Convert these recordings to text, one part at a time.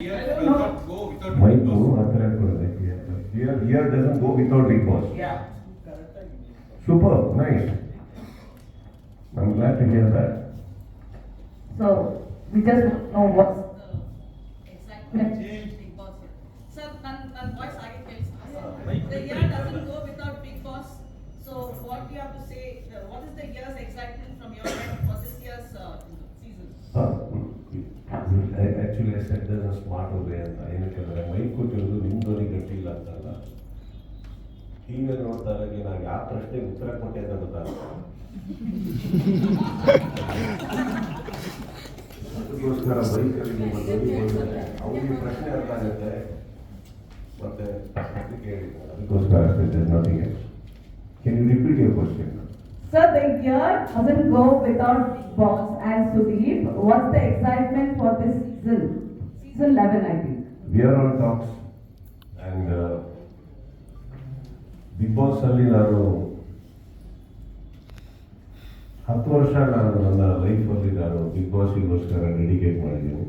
Here will not go without mic Big Boss. ಆ ಥರ ಇಟ್ಕೊಳ್ಳೋದು here here doesn't go without Big Boss Yeah. Super nice I'm glad to hear that. So, we just know what's Excitement, Big Boss here. Sir, ನನ್ನ ನನ್ನ voice ಆಗಿ ಕೇಳಿಸ್ತಾ The year doesn't go without Big Boss. So what you have to say, uh, what is the I- Actually, I said there's a smart way ಅಂತ ಏನಕ್ಕೆ ಅಂದರೆ mic ಕೊಟ್ಟಿರೋದು ನಿಮ್ಮ ಧ್ವನಿ ಗಟ್ಟಿ ಇಲ್ಲ ಅಂತಲ್ಲ ಟಿವಿ ನೋಡ್ದಾಗ ನಾನು ಯಾವ ಪ್ರಶ್ನೆಗೆ ಉತ್ತರ ಕೊಟ್ಟೆ ಅಂತ ಗೊತ್ತಾಗುತ್ತೆ ಅದಕ್ಕೋಸ್ಕರ ಬೈಕಲ್ಲಿ ನಿಮ್ಮ ಧ್ವನಿ ಬಂದರೆ ಅವ್ರಿಗೆ ಪ್ರಶ್ನೆ ಅರ್ಥ ಆಗುತ್ತೆ ಮತ್ತೆ ಅದಕ್ಕೆ ಹೇಳಿದ್ದು. ಅದಕ್ಕೋಸ್ಕರ ಅಷ್ಟೇ nothing else can you repeat your question Sir, the year doesn't go without Big Boss and Sudeep. What's the excitement for this season? Season 11, I think. We are on talks and Bigg Boss ಅಲ್ಲಿ ನಾನು ಹತ್ತು ವರ್ಷ ನಾನು ನನ್ನ ಲೈಫಲ್ಲಿ ನಾನು ಬಿಗ್ ಬಾಸ್ಗೋಸ್ಕರ ಡೆಡಿಕೇಟ್ ಮಾಡಿದ್ದೀನಿ.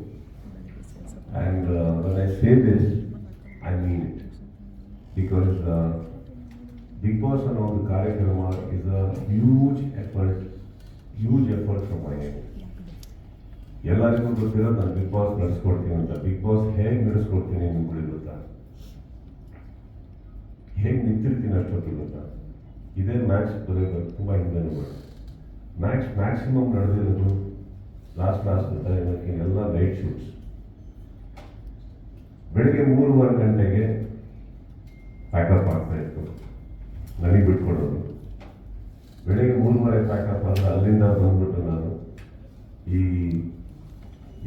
And when I say this I mean it because Bigg Boss ಅನ್ನೋ ಒಂದು ಕಾರ್ಯಕ್ರಮ is a huge effort huge effort from my end ಎಲ್ಲರಿಗೂ ಗೊತ್ತಿರೋ ನಾನು ಬಿಗ್ ಬಾಸ್ ನಡೆಸ್ಕೊಡ್ತೀನಿ ಅಂತ. ಬಿಗ್ ಬಾಸ್ ಹೇಗೆ ನಡೆಸ್ಕೊಡ್ತೀನಿ ನಿಮ್ಗೆ ಗೊತ್ತಾ ಹೇಗೆ ನಿಂತಿರ್ತೀನಿ ಅಷ್ಟೊತ್ತಿಗೆ ಗೊತ್ತಾ? ಇದೇ ಮ್ಯಾಚ್ ಬರೋದು ತುಂಬ ಹಿಂದೆ ಮ್ಯಾಚ್ ಮ್ಯಾಕ್ಸಿಮಮ್ ನಡೆದಿರೋದು ಲಾಸ್ಟ್ ಲಾಸ್ಟ್ ಏನಕ್ಕೆ ಎಲ್ಲ ಲೈಟ್ ಶೂಟ್ಸ್ ಬೆಳಿಗ್ಗೆ ಮೂರುವರೆ ಗಂಟೆಗೆ ಪ್ಯಾಕಪ್ ಆಗ್ತಾ ಇತ್ತು. ನನಗೆ ಬಿಟ್ಕೊಡೋದು. ಬೆಳಿಗ್ಗೆ ಮೂರುವರೆ ಪ್ಯಾಕಪ್ ಆದರೆ ಅಲ್ಲಿಂದ ಬಂದ್ಬಿಟ್ಟು ನಾನು ಈ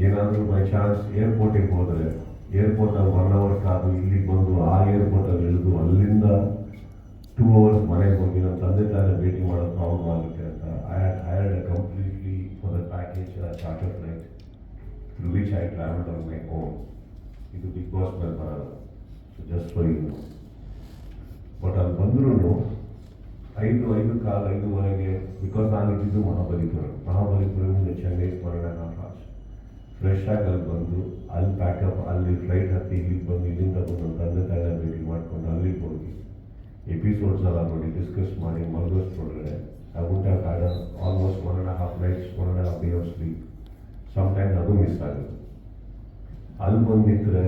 ಏನಾದರೂ ಬೈ ಚಾನ್ಸ್ ಏರ್ಪೋರ್ಟಿಗೆ ಹೋದರೆ ಏರ್ಪೋರ್ಟಲ್ಲಿ ಒನ್ ಅವರ್ ಕಾದು ಇಲ್ಲಿಗೆ ಬಂದು ಆ ಏರ್ಪೋರ್ಟಲ್ಲಿ ಇಳಿದು ಅಲ್ಲಿಂದ ಟೂ ಅವರ್ಸ್ ಮನೆಗೆ ಹೋಗಿ ನಮ್ಮ ತಂದೆ ತಾಯಿ ಭೇಟಿ ಮಾಡೋದು ಪ್ರಾಬ್ಲಮ್ ಆಗುತ್ತೆ ಅಂತ I had completely for the package charter flight through which I travelled on my own ಇದು ಬಿಗ್ ಬಾಸ್ ಮೇಲೆ ಬರಲ್ಲ so just for you but ಅಲ್ಲಿ ಬಂದ್ರೂ ಐದು ಐದು ಕಾಲು, ಐದುವರೆಗೆ ಬಿಕಾಸ್ ನಾನು ಇದ್ದಿದ್ದು Mahabalipura ಮಹಾಬಲಿಪುರದಿಂದ Chennai one and half hours fresh ಆಗಿ ಅಲ್ಲಿ ಬಂದು, ಅಲ್ಲಿ ಪ್ಯಾಕಪ್ ಅಲ್ಲಿ ಫ್ಲೈಟ್ ಹತ್ತಿ ಇಲ್ಲಿಗೆ ಬಂದು ಇಲ್ಲಿಂದ ಬಂದು ತಂದೆ ತಾಯಿನ ಭೇಟಿ ಮಾಡಿಕೊಂಡು ಅಲ್ಲಿಗೆ ಹೋಗಿ. ಎಪಿಸೋಡ್ಸ್ ಎಲ್ಲ ನೋಡಿ ಡಿಸ್ಕಸ್ ಮಾಡಿ ಮಲಗಿಸ್ಕೊಂಡ್ರೆ I would have almost one and half nights one and half day of sleep sometimes ಅದು ಮಿಸ್ ಆಗುತ್ತೆ. ಅಲ್ಲಿ ಬಂದು ನಿಂತರೆ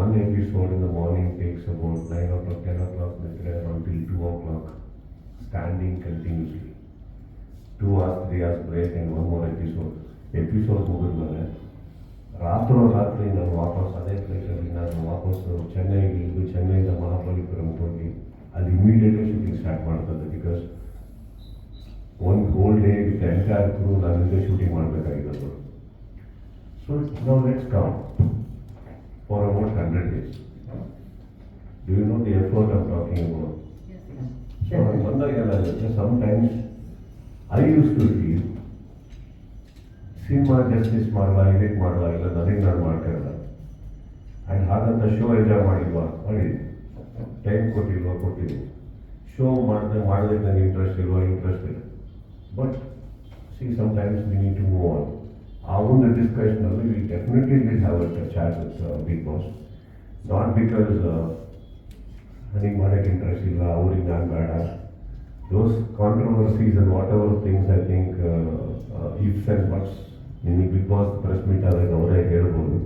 one episode in the morning takes about nine o'clock ten o'clock ನಿಂತರೆ until two o'clock standing continuously two hours three hours break and one more episode episode ಮುಗಿದ್ಮೇಲೆ ರಾತ್ರೋ ರಾತ್ರಿ ನಾನು ವಾಪಸ್ ಅದೇ ಪ್ಲೇಸಲ್ಲಿ ನಾನು ವಾಪಸ್ ಚೆನ್ನೈಗೆ ಇಳಿದು ಚೆನ್ನೈಯಿಂದ ಮಹಾಬಲಿಪುರಂಗೆ ಹೋಗಿ ಅಲ್ಲಿ ಇಮಿಡಿಯೇಟ್ಲಿ ಶೂಟಿಂಗ್ ಸ್ಟಾರ್ಟ್ ಮಾಡ್ತದೆ because one whole day with entire crew ನಾನು ಇಲ್ಲೇ ಶೂಟಿಂಗ್ ಮಾಡಬೇಕಾಗಿರೋದು. ಸೊ ನಾವು let's come for about hundred days do you know the effort of talking about so ಬಂದಾಗ ಏನಾಗುತ್ತೆ sometimes I use to feel cinema justice ಮಾಡಲ್ಲ ಇದಕ್ಕೆ ಮಾಡಲ್ಲ ಇಲ್ಲ ನನಗೆ ನಾನು ಮಾಡ್ತಾ ಇಲ್ಲ ಆ್ಯಂಡ್ ಹಾಗಂತ ಶೋ ಎಂಜಾಯ್ ಮಾಡಿಲ್ವಾ? ಮಾಡಿದ್ವಿ. ಟೈಮ್ ಕೊಟ್ಟಿಲ್ವಾ? ಕೊಟ್ಟಿದ್ವಿ ಶೋ ಮಾಡಿದ್ರೆ ಮಾಡೋದಕ್ಕೆ ನನಗೆ ಇಂಟ್ರೆಸ್ಟ್ ಇಲ್ವಾ? ಇಂಟ್ರೆಸ್ಟ್ ಇಲ್ಲ. But see sometimes we need to move on uh ಒಂದು ಡಿಸ್ಕಷನಲ್ಲಿ we definitely will have a chat with big boss not because ನನಗೆ ಮಾಡೋಕ್ಕೆ ಇಂಟ್ರೆಸ್ಟ್ ಇಲ್ಲ, ಅವ್ರಿಗೆ ನಾನು ಬೇಡ. Those controversies and whatever things I think ifs and buts ನಿಮಗೆ big Boss press meet ಆದಾಗ ಅವರೇ ಹೇಳ್ಬೋದು.